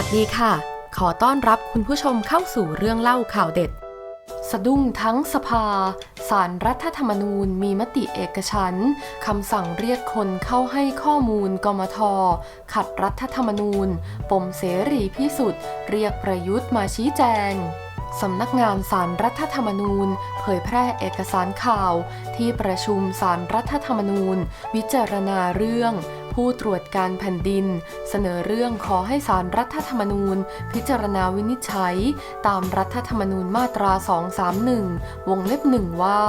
ัสดีค่ะ ขอต้อนรับคุณผู้ชมเข้าสู่เรื่องเล่าข่าวเด็ด สะดุ้งทั้งสภา สารรัฐธรรมนูญมีมติเอกฉันคำสั่งเรียกคนเข้าให้ข้อมูลกมท ขัดรัฐธรรมนูญ ปมเสรีพิสุทธิ์เรียกประยุทธ์มาชี้แจงสำนักงานสารรัฐธรรมนูญ เผยแพร่เอกสารข่าว ที่ประชุมสารรัฐธรรมนูญ วิจารณาเรื่อง ผู้ตรวจการแผ่นดิน เสนอเรื่องขอให้สารรัฐธรรมนูญ พิจารณาวินิจฉัย ตามรัฐธรรมนูญมาตรา 231 วงเล็บหนึ่งว่า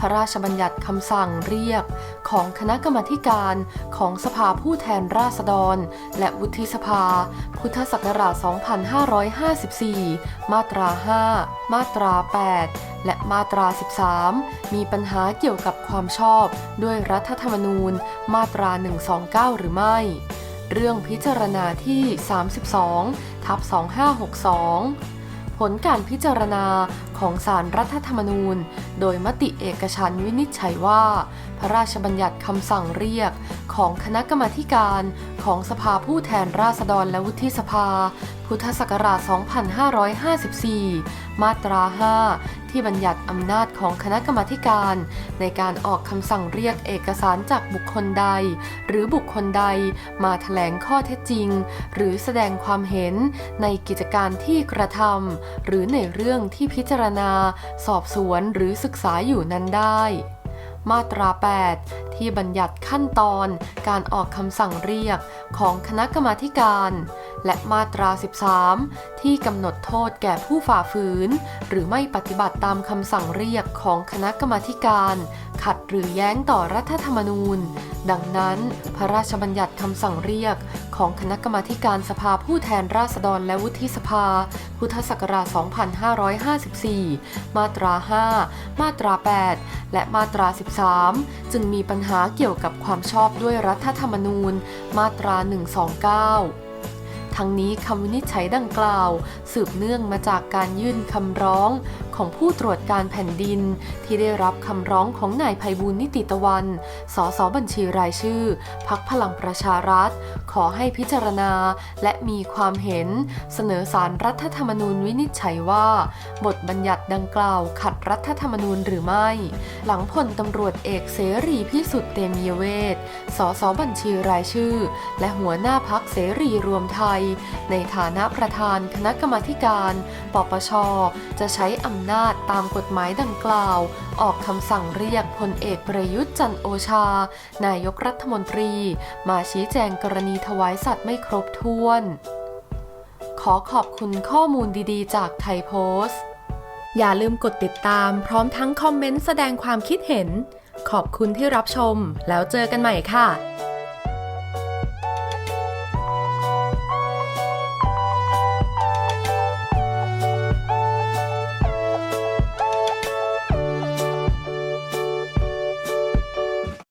พระราชบัญญัติคำสั่งเรียกของคณะกรรมการของสภาผู้แทนราษฎร และวุฒิสภา พุทธศักราช 2554 มาตรา 5 มาตรา 8 และมาตรา 13 มีปัญหาเกี่ยวกับความชอบด้วยรัฐธรรมนูญมาตรา 129 หรือไม่ เรื่องพิจารณาที่ 32 ทับ 2562 ผลการพิจารณาของสารรัฐธรรมนูญ โดยมติเอกฉันวินิจฉัยว่า พระราชบัญญัติคำสั่งเรียกของคณะกรรมาธิการของสภาผู้แทนราษฎรและวุฒิสภา พุทธศักราช 2554 มาตรา 5 ที่บัญญัติอำนาจของคณะกรรมาการ ในการออกคำสั่งเรียกเอกสารจากบุคคลใด หรือบุคคลใดมาแถลงข้อเท็จจริง หรือแสดงความเห็นในกิจการที่กระทำหรือในเรื่องที่พิจารณา สอบสวนหรือศึกษาอยู่นั้นได้มาตรา 8 ที่บัญญัติขั้นตอนการออกคำสั่งเรียกของคณะกรรมาการ และมาตรา 13 ที่กำหนดโทษแก่ผู้ฝ่าฝืน หรือไม่ปฏิบัติตามคำสั่งเรียกของคณะกรรมาธิการ ขัดหรือแย้งต่อรัฐธรรมนูญ ดังนั้น พระราชบัญญัติคำสั่งเรียกของคณะกรรมาธิการสภาผู้แทนราษฎรและวุฒิสภา พุทธศักราช 2554 มาตรา 5 มาตรา 8 และมาตรา 13 จึงมีปัญหาเกี่ยวกับความชอบด้วยรัฐธรรมนูญ มาตรา 129 ทั้งนี้คำวินิจฉัยดังกล่าว สืบเนื่องมาจากการยื่นคำร้องของผู้ตรวจการแผ่นดิน ที่ได้รับคำร้องของนายภัยบูลนิติตะวัน สสบัญชีรายชื่อ พักพลังประชารัฐ ขอให้พิจารณาและมีความเห็น เสนอสารรัฐธรรมนูญวินิจฉัยว่า บทบัญญัติดังกล่าวขัดรัฐธรรมนูญหรือไม่ หลังพลตำรวจเอกเสรีพิสุทธิ์เตมียเวทสสบัญชีรายชื่อ และหัวหน้าพักเสรีรวมไทย ในฐานะประธานคณะกรรมาธิการ ปปช จะใช้อำนาจตามกฎหมายดังกล่าว ออกคำสั่งเรียกพลเอกประยุทธ์จันโอชา นายกรัฐมนตรี มาชี้แจงกรณีถวายสัตว์ไม่ครบถ้วน ขอขอบคุณข้อมูลดีๆ จากไทยโพสต์ อย่าลืมกดติดตามพร้อมทั้งคอมเมนต์แสดงความคิดเห็น ขอบคุณที่รับชมแล้วเจอกันใหม่ค่ะ